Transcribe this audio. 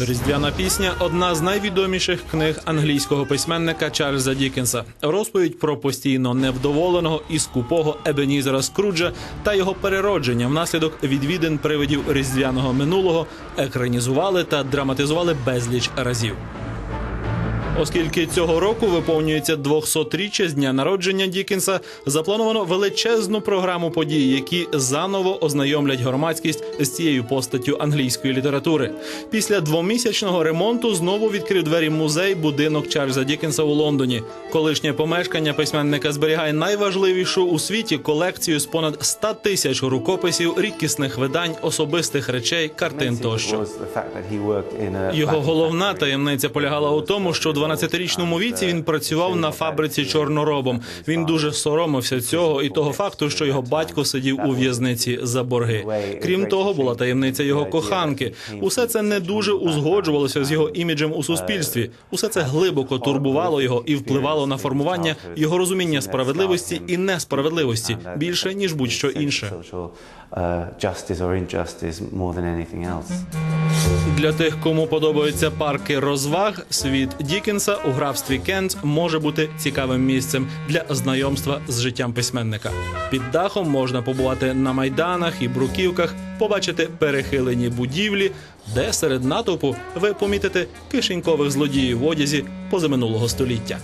Різдвяна пісня одна з найвідоміших книг англійського письменника Чарльза Дікенса. Розповідь про постійно невдоволеного і скупого Ебенізера Скруджа та його переродження внаслідок відвідин привидів різдвяного минулого екранізували та драматизували безліч разів. Оскільки цього року виповнюється 200-річчя з дня народження Дікенса, заплановано величезну програму подій, які заново ознайомлять громадськість з цією постаттю англійської літератури. Після двомісячного ремонту знову відкрив двері музей будинок Чарльза Дікенса у Лондоні. Колишнє помешкання письменника зберігає найважливішу у світі колекцію з понад 100 тисяч рукописів, рідкісних видань, особистих речей, картин тощо. Його головна таємниця полягала у тому, що 12-річному віці він працював на фабриці чорноробом. Він дуже соромився цього і того факту, що його батько сидів у в'язниці за борги. Крім того, була таємниця його коханки. Усе це не дуже узгоджувалося з його іміджем у суспільстві. Усе це глибоко турбувало його і впливало на формування його розуміння справедливості і несправедливості більше ніж будь-що інше. Justice or injustice more than anything else. Для тих, кому подобаються парки розваг, світ Дікенса у графстві Кент може бути цікавим місцем для знайомства з життям письменника. Під дахом можна побувати на майданах і бруківках, побачити перехилені будівлі, де серед натовпу ви помітите кишенькових злодіїв в одязі позаминулого століття.